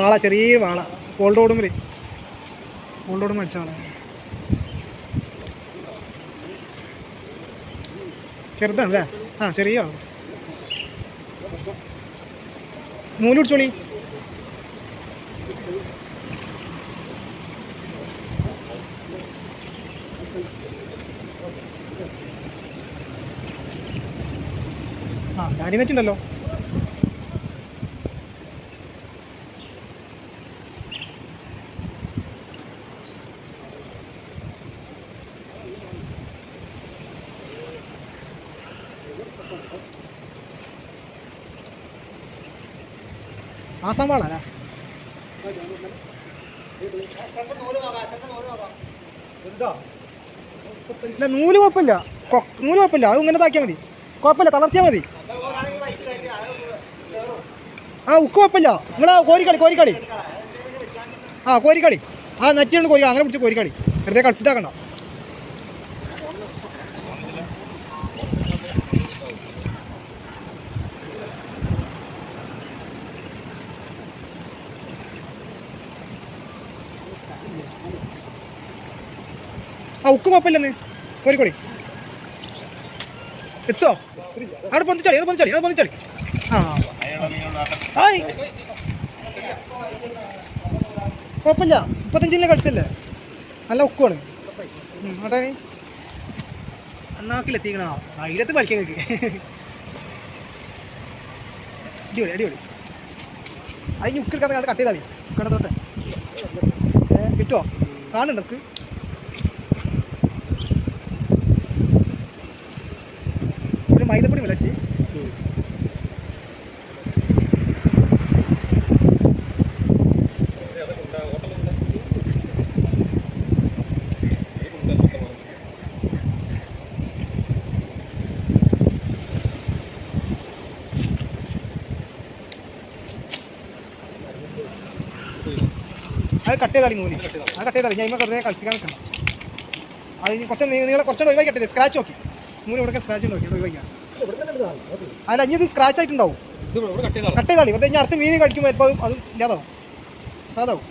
വാള. ചെറിയ വാള. ഓൾഡ് ഓടുമ്പോൾ ഓൾഡ് ഓടുമ്പോൾ അടിച്ച വാള. ചെറുതാണല്ലേ? ആ ചെറിയ വാള. നൂലുടിച്ചോളി ആ ഡാനി ആസാം വാളാ ഇല്ല നൂൽ കുഴപ്പമില്ല. നൂൽ കുഴപ്പമില്ല. അത് ഇങ്ങനെ താക്കിയാൽ മതി. കുഴപ്പമില്ല തളർത്തിയാൽ മതി. ആ ഉക്ക് കുഴപ്പമില്ല. നിങ്ങൾ കോരിക്കളി കോരിക്കളി. ആ കോരിക്കളി. ആ നെറ്റിയുണ്ട് കോരിക്കളി. അങ്ങനെ പിടിച്ച് കോരിക്കളി. വെറുതെ കളിപ്പിട്ടാക്കണ്ട ആ ഉക്ക് കുഴപ്പമില്ലെന്ന് കോരിക്കോളി എത്തോ? അവിടെ പൊന്തിച്ചാളി അത് പൊന്തിച്ചാളി അത് പൊന്തിച്ചാളി ആ. കുഴപ്പമില്ല. മുപ്പത്തഞ്ചിന്റെ കടിച്ചല്ലേ? നല്ല ഉക്കുവാണ്. ആട്ടാനി നാക്കിലെത്തിക്കണോ ധൈര്യത്തിൽ വലിക്കാൻ കേക്ക് അടിപൊളി അടിപൊളി. അതിന് ഉക്കിൽ കഥ കട്ട് ചെയ്താളി കിടന്നോട്ടെ കിട്ടുമോ കാണുന്നുണ്ടോ ഉക്ക് ഇത് മൈദപ്പൊടി വിലച്ച് അത് കട്ട് ചെയ്താലും നൂൽ അത് കട്ട് ചെയ്താലും ഞാൻ ഇമ്മ വെറുതെ കളിപ്പിക്കാൻ നിൽക്കണം അത് ഇനി കുറച്ച് നിങ്ങളെ കുറച്ചുകൂടെ ഒഴിവാക്കി കട്ട് ചെയ്ത് സ്ക്രാച്ച് നോക്കി. നൂൽ ഇവിടെ സ്ക്രാച്ച് നോക്കി ഒഴിവാക്കിയാണ് അല്ല ഇനി ഇത് സ്ക്രാച്ച് ആയിട്ടുണ്ടാവും. കട്ട് ചെയ്താലും വെറുതെ ഞാൻ അടുത്ത മീൻ കടിക്കുമ്പോൾ ചിലപ്പോൾ അത് ഇല്ലാതാവും. സാധാവും